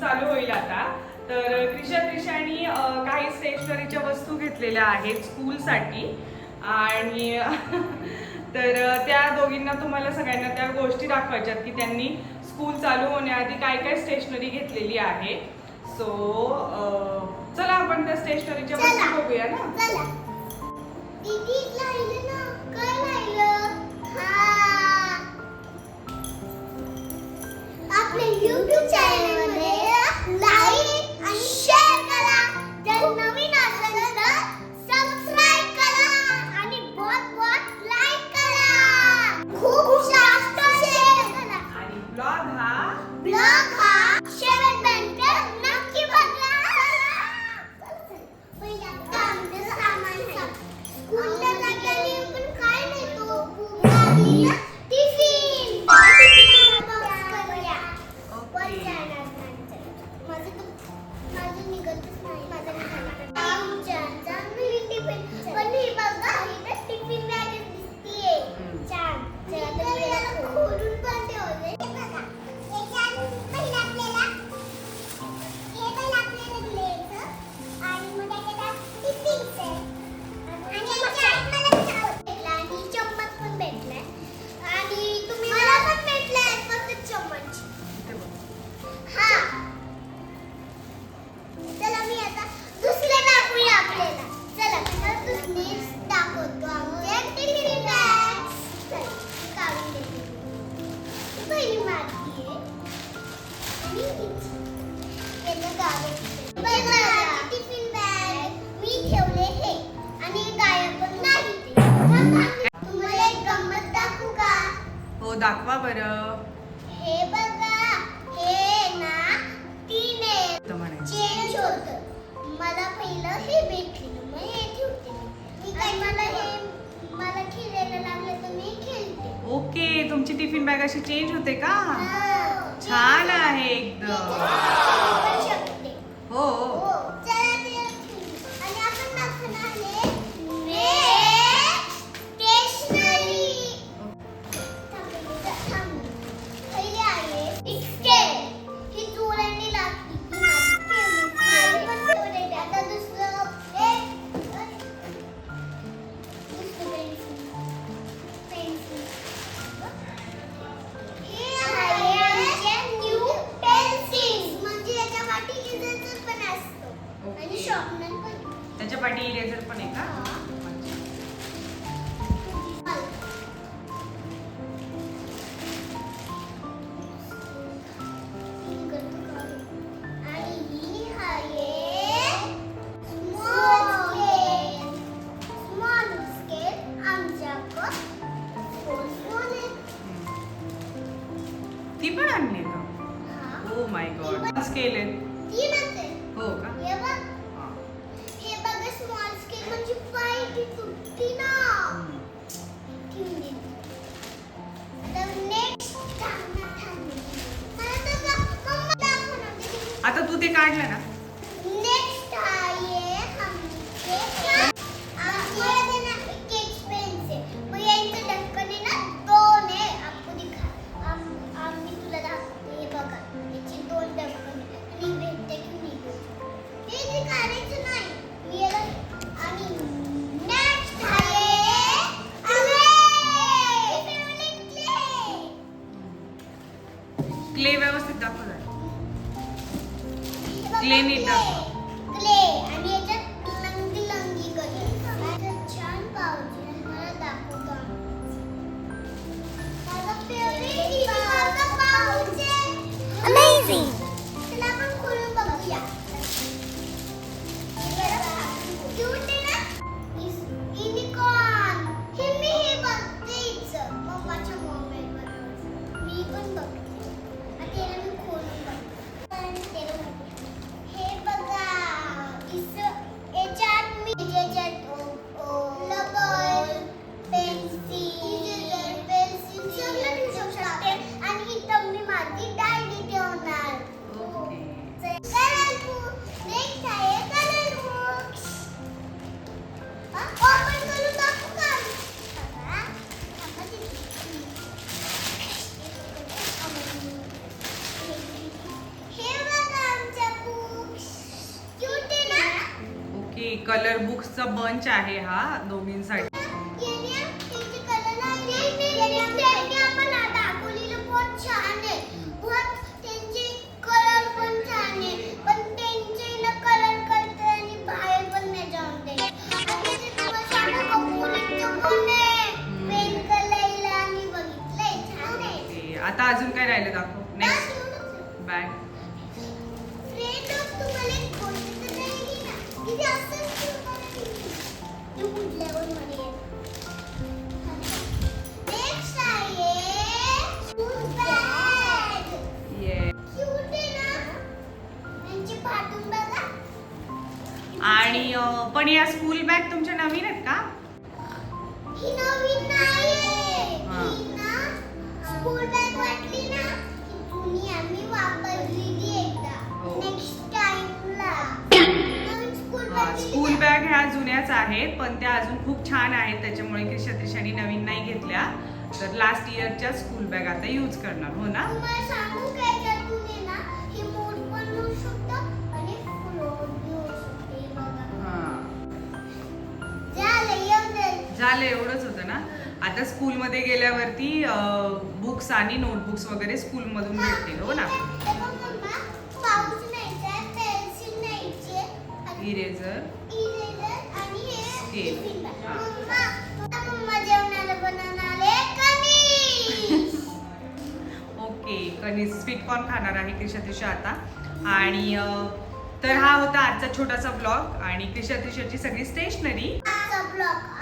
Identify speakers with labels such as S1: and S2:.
S1: चालू होईल आता. तर क्रिशा क्रिशानी काही स्टेशनरीच्या वस्तू घेतलेल्या आहेत स्कूलसाठी आणि तर त्या दोघींना तुम्हाला सगळ्यांना त्या गोष्टी दाखवायच्यात की त्यांनी स्कूल चालू होण्याआधी काय काय स्टेशनरी घेतलेली आहे. सो चला आपण त्या स्टेशनरीच्या वस्तू बघूया ना.
S2: Blog, ha? Blog. हो, दाखवा
S1: हे
S2: बघा हे ना तीन चेंज होत मला पहिलं हे भेटलं मग हे ठेवते मी काय मला हे मला खेळायला लागलं तर मी खेळते
S1: ओके तुमची टिफिन बॅग अशी चेंज होते का?
S2: हो.
S1: छान आहे एकदम. 어. 어. பண்ணிட்டேன் काढलं ना
S2: क्लीन आणि बघितलंय छान आहे
S1: ओके, आता अजून काय राहिलं दाखव? नेक्स्ट बॅग आणि पण या स्कूल बॅग तुमच्या नवीन आहेत का? आहेत पण त्या अजून खूप छान आहेत. त्याच्यामुळे क्रिशा त्रिशाने नवीन नाही घेतल्या. तर लास्ट इयरच्या स्कूल बॅग आता यूज करणार हो ना.
S2: झालं एवढं
S1: झालं एवढंच होतं ना? आता स्कूलमध्ये गेल्यावरती बुक्स आणि नोटबुक्स वगैरे स्कूलमधून भेटतील हो ना? इरेझर ओके कणीस स्वीट कॉर्न खाणार आहे क्रिशा त्रिशा आता. आणि तर हा होता आजचा छोटासा ब्लॉग. आणि क्रिशा त्रिशाची सगळी स्टेशनरी.
S2: ब्लॉग.